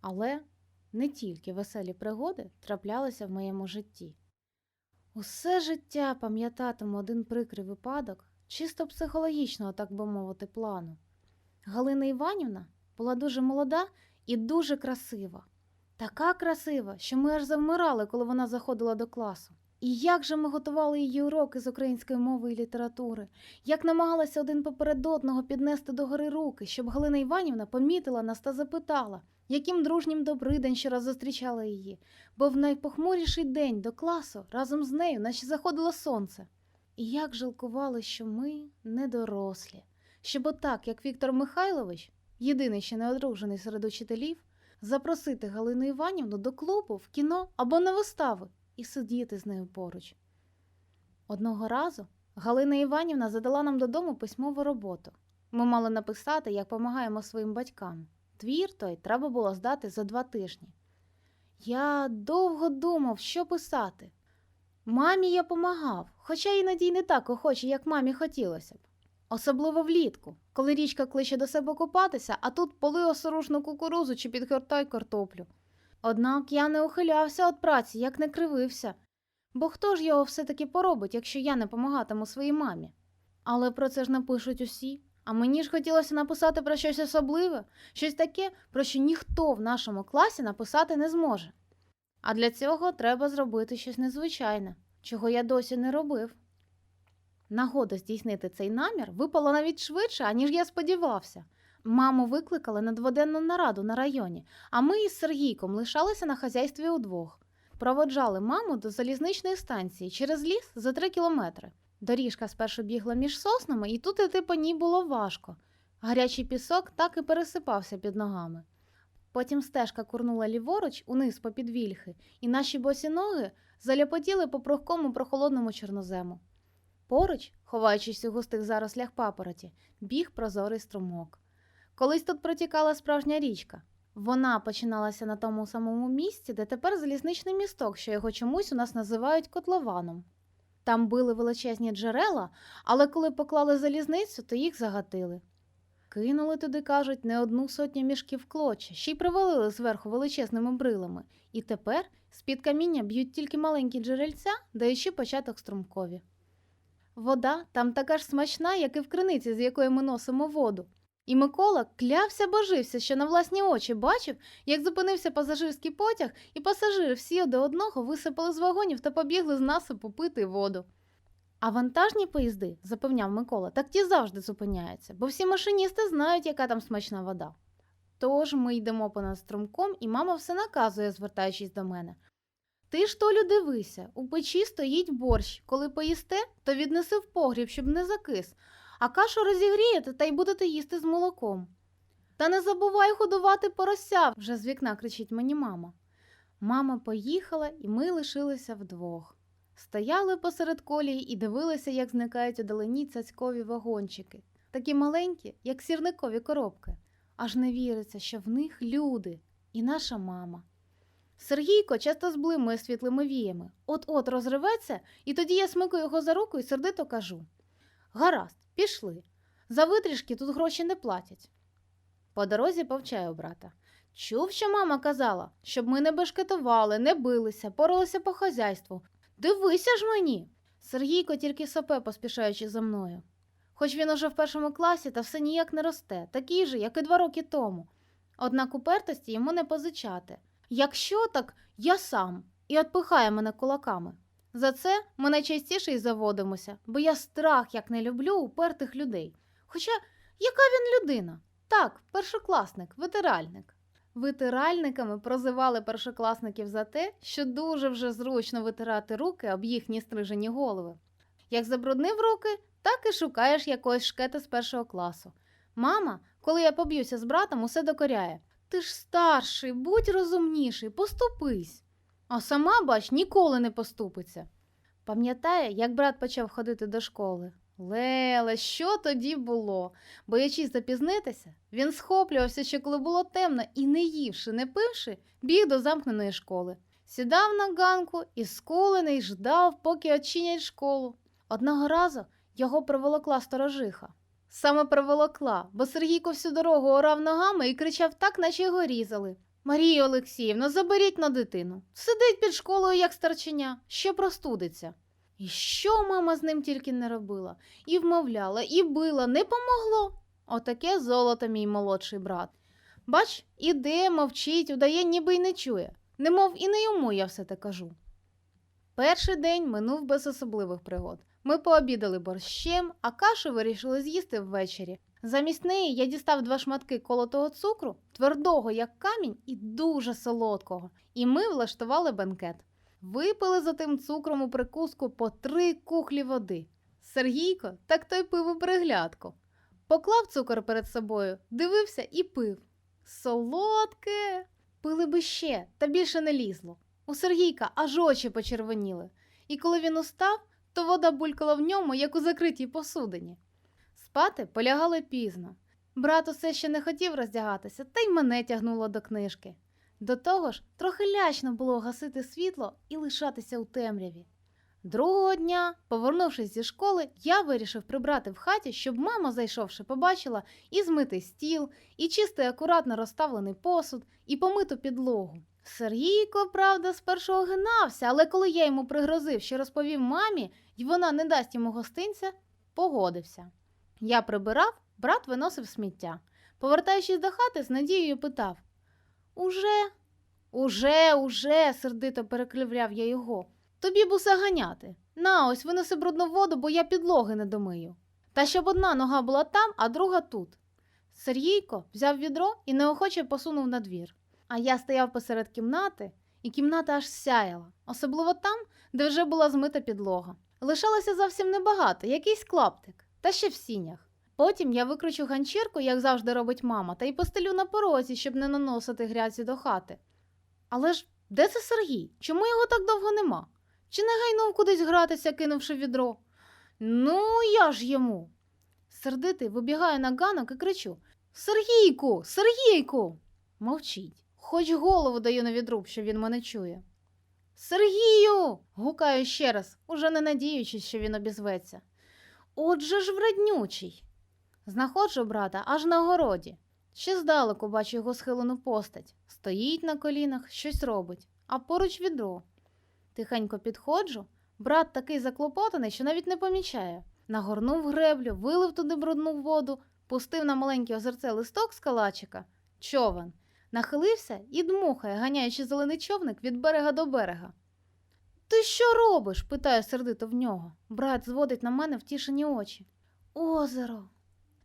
Але не тільки веселі пригоди траплялися в моєму житті. Усе життя пам'ятатиму один прикрий випадок, чисто психологічного, так би мовити, плану. Галина Іванівна була дуже молода і дуже красива. Така красива, що ми аж завмирали, коли вона заходила до класу. І як же ми готували її уроки з української мови і літератури, як намагалися один поперед одного піднести до гори руки, щоб Галина Іванівна помітила нас та запитала, яким дружнім добрий день щораз зустрічала її, бо в найпохмуріший день до класу разом з нею наче заходило сонце. І як жалкували, що ми не дорослі, щоб отак, як Віктор Михайлович, єдиний ще не одружений серед учителів, запросити Галину Іванівну до клубу, в кіно або на вистави і сидіти з нею поруч. Одного разу Галина Іванівна задала нам додому письмову роботу. Ми мали написати, як помагаємо своїм батькам. Твір той треба було здати за два тижні. Я довго думав, що писати. Мамі я помагав, хоча іноді не так охоче, як мамі хотілося б. Особливо влітку, коли річка кличе до себе купатися, а тут поли осоружну кукурузу чи підгортай картоплю. Однак я не ухилявся від праці, як не кривився. Бо хто ж його все-таки поробить, якщо я не помагатиму своїй мамі? Але про це ж напишуть усі. А мені ж хотілося написати про щось особливе, щось таке, про що ніхто в нашому класі написати не зможе. А для цього треба зробити щось незвичайне, чого я досі не робив. Нагода здійснити цей намір випала навіть швидше, аніж я сподівався. Маму викликали на дводенну нараду на районі, а ми із Сергійком лишалися на хазяйстві удвох. Проводжали маму до залізничної станції через ліс за три кілометри. Доріжка спершу бігла між соснами, і тут іти по ній було важко. Гарячий пісок так і пересипався під ногами. Потім стежка курнула ліворуч униз по підвільхи, і наші босі ноги заляпотіли по прохкому прохолодному чорнозему. Поруч, ховаючись у густих зарослях папороті, біг прозорий струмок. Колись тут протікала справжня річка. Вона починалася на тому самому місці, де тепер залізничний місток, що його чомусь у нас називають котлованом. Там били величезні джерела, але коли поклали залізницю, то їх загатили. Кинули туди, кажуть, не одну сотню мішків клоча, ще й привалили зверху величезними брилами, і тепер з-під каміння б'ють тільки маленькі джерельця, даючи початок струмкові. Вода там така ж смачна, як і в криниці, з якої ми носимо воду. І Микола клявся божився, що на власні очі бачив, як зупинився пасажирський потяг, і пасажири всі до одного висипали з вагонів та побігли з насипу пити воду. А вантажні поїзди, запевняв Микола, так ті завжди зупиняються, бо всі машиністи знають, яка там смачна вода. Тож ми йдемо понад струмком, і мама все наказує, звертаючись до мене. Ти ж Толю, дивися, у печі стоїть борщ. Коли поїсте, то віднеси в погріб, щоб не закис, а кашу розігрієте та й будете їсти з молоком. Та не забувай годувати порося, вже з вікна кричить мені мама. Мама поїхала, і ми лишилися вдвох. Стояли посеред колії і дивилися, як зникають удалені цяцькові вагончики, такі маленькі, як сірникові коробки. Аж не віриться, що в них люди і наша мама. Сергійко часто зблимує світлими віями. От-от розриветься, і тоді я смикаю його за руку і сердито кажу: Гаразд, пішли. За витрішки тут гроші не платять. По дорозі повчаю брата. Чув, що мама казала, щоб ми не бешкетували, не билися, поралися по хазяйству. Дивися ж мені. Сергійко тільки сопе, поспішаючи за мною. Хоч він уже в першому класі та все ніяк не росте, такий же, як і два роки тому. Однак упертості йому не позичати. Якщо так, я сам і отпихає мене кулаками. За це ми найчастіше й заводимося, бо я страх як не люблю упертих людей. Хоча яка він людина? Так, першокласник, ветеральник. Витиральниками прозивали першокласників за те, що дуже вже зручно витирати руки об їхні стрижені голови. Як забруднив руки, так і шукаєш якогось шкета з першого класу. Мама, коли я поб'юся з братом, усе докоряє. Ти ж старший, будь розумніший, поступись. А сама, бач, ніколи не поступиться. Пам'ятає, як брат почав ходити до школи? Леле, що тоді було? Боячись запізнитися, він схоплювався ще коли було темно і, не ївши, не пивши, біг до замкненої школи. Сідав на ганку і скулений ждав, поки очинять школу. Одного разу його приволокла сторожиха. Саме приволокла, бо Сергійко всю дорогу орав ногами і кричав так, наче його різали. Марія Олексіївна, заберіть на дитину. Сидить під школою, як старченя, ще простудиться. І що мама з ним тільки не робила? І вмовляла, і била, не помогло. Отаке золото, мій молодший брат. Бач, іде, мовчить, удає, ніби й не чує. Немов і не йому я все те кажу. Перший день минув без особливих пригод. Ми пообідали борщем, а кашу вирішили з'їсти ввечері. Замість неї я дістав два шматки колотого цукру, твердого, як камінь, і дуже солодкого. І ми влаштували бенкет. Випили за тим цукром у прикуску по три кухлі води. Сергійко так той пив у приглядку. Поклав цукор перед собою, дивився і пив. Солодке. Пили би ще, та більше не лізло. У Сергійка аж очі почервоніли, і коли він устав, то вода булькала в ньому, як у закритій посудині. Спати полягали пізно. Брат усе ще не хотів роздягатися, та й мене тягнуло до книжки. До того ж, трохи лячно було гасити світло і лишатися у темряві. Другого дня, повернувшись зі школи, я вирішив прибрати в хаті, щоб мама, зайшовши, побачила і змитий стіл, і чистий акуратно розставлений посуд, і помиту підлогу. Сергійко, правда, спершу огинався, але коли я йому пригрозив, що розповів мамі, і вона не дасть йому гостинця, погодився. Я прибирав, брат виносив сміття. Повертаючись до хати, з надією питав Уже? Уже, уже, сердито перекривляв я його. Тобі б усе ганяти. На, ось винеси брудну воду, бо я підлоги не домию. Та щоб одна нога була там, а друга тут. Сергійко взяв відро і неохоче посунув на двір. А я стояв посеред кімнати, і кімната аж сяяла, особливо там, де вже була змита підлога. Лишалося зовсім небагато, якийсь клаптик, та ще в сінях. Потім я викручу ганчірку, як завжди робить мама, та й постелю на порозі, щоб не наносити грязі до хати. Але ж де це Сергій? Чому його так довго нема? Чи не гайнув кудись гратися, кинувши відро? Ну, я ж йому. Сердитий вибігаю на ганок і кричу: Сергійку, Сергійку! Мовчить, хоч голову даю на відруб, що він мене чує. Сергію. гукаю ще раз, уже не надіючись, що він обізветься. Отже ж вреднючий. Знаходжу брата аж на городі. Ще здалеку бачу його схилену постать. Стоїть на колінах, щось робить, а поруч відро. Тихенько підходжу. Брат такий заклопотаний, що навіть не помічає. Нагорнув греблю, вилив туди брудну воду, пустив на маленьке озерце листок з калачика, човен, нахилився і дмухає, ганяючи зелений човник від берега до берега. Ти що робиш? питаю сердито в нього. Брат зводить на мене втішені очі. Озеро.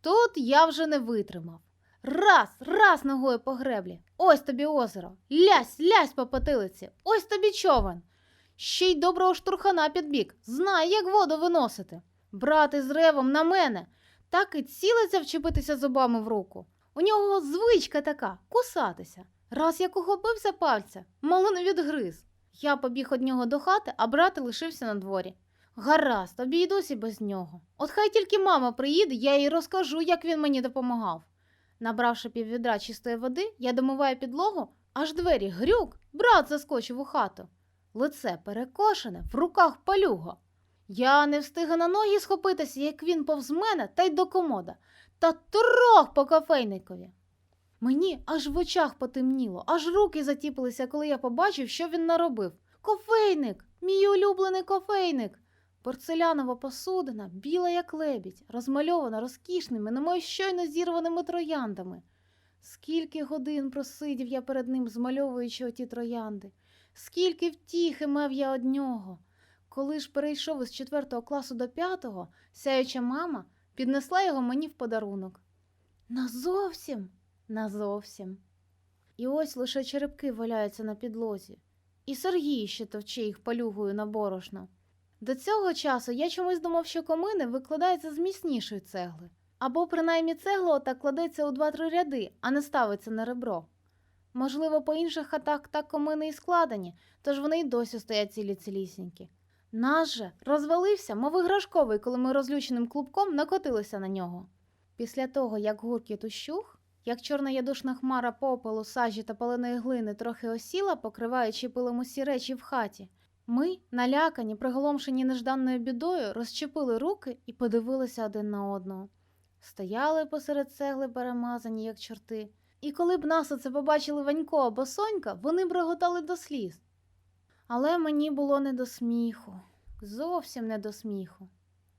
Тут я вже не витримав. Раз, раз ногою по греблі. Ось тобі озеро. Лясь, лясь по потилиці. Ось тобі човен. Ще й доброго штурхана під бік. Знає, як воду виносити. Брати з ревом на мене. Так і цілиться вчепитися зубами в руку. У нього звичка така кусатися. Раз як ухопився пальця, мало не відгриз. Я побіг од нього до хати, а брат лишився на дворі. Гаразд, обійдусь і без нього. От хай тільки мама приїде, я їй розкажу, як він мені допомагав. Набравши піввідра чистої води, я домиваю підлогу, аж двері грюк, брат заскочив у хату. Лице перекошене, в руках палюга. Я не встига на ноги схопитися, як він повз мене та й до комода, та трох по кофейникові. Мені аж в очах потемніло, аж руки затіпилися, коли я побачив, що він наробив. Кофейник, мій улюблений кофейник. Порцелянова посудина, біла як лебідь, розмальована розкішними, немов щойно зірваними трояндами. Скільки годин просидів я перед ним, змальовуючи оті троянди, скільки втіхи мав я од нього. Коли ж перейшов із четвертого класу до п'ятого, сяюча мама піднесла його мені в подарунок. Назовсім, назовсім. І ось лише черепки валяються на підлозі, і Сергій ще товче їх палюгою на борошно. До цього часу я чомусь думав, що комини викладаються з міцнішої цегли, або принаймні цегла отак кладеться у два-три ряди, а не ставиться на ребро. Можливо, по інших хатах так комини і складені, тож вони й досі стоять цілі цілісінькі. Наш же розвалився, мов іграшковий, коли ми розлюченим клубком накотилися на нього. Після того, як гуркіт ущух, як чорна ядушна хмара попелу, сажі та паленої глини трохи осіла, покриваючи пилом усі речі в хаті, ми, налякані, приголомшені нежданною бідою, розчепили руки і подивилися один на одного. Стояли посеред цегли перемазані, як чорти, І коли б нас оце побачили Ванько або Сонька, вони б реготали до сліз. Але мені було не до сміху, зовсім не до сміху.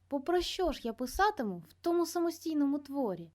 Бо про що ж я писатиму в тому самостійному творі?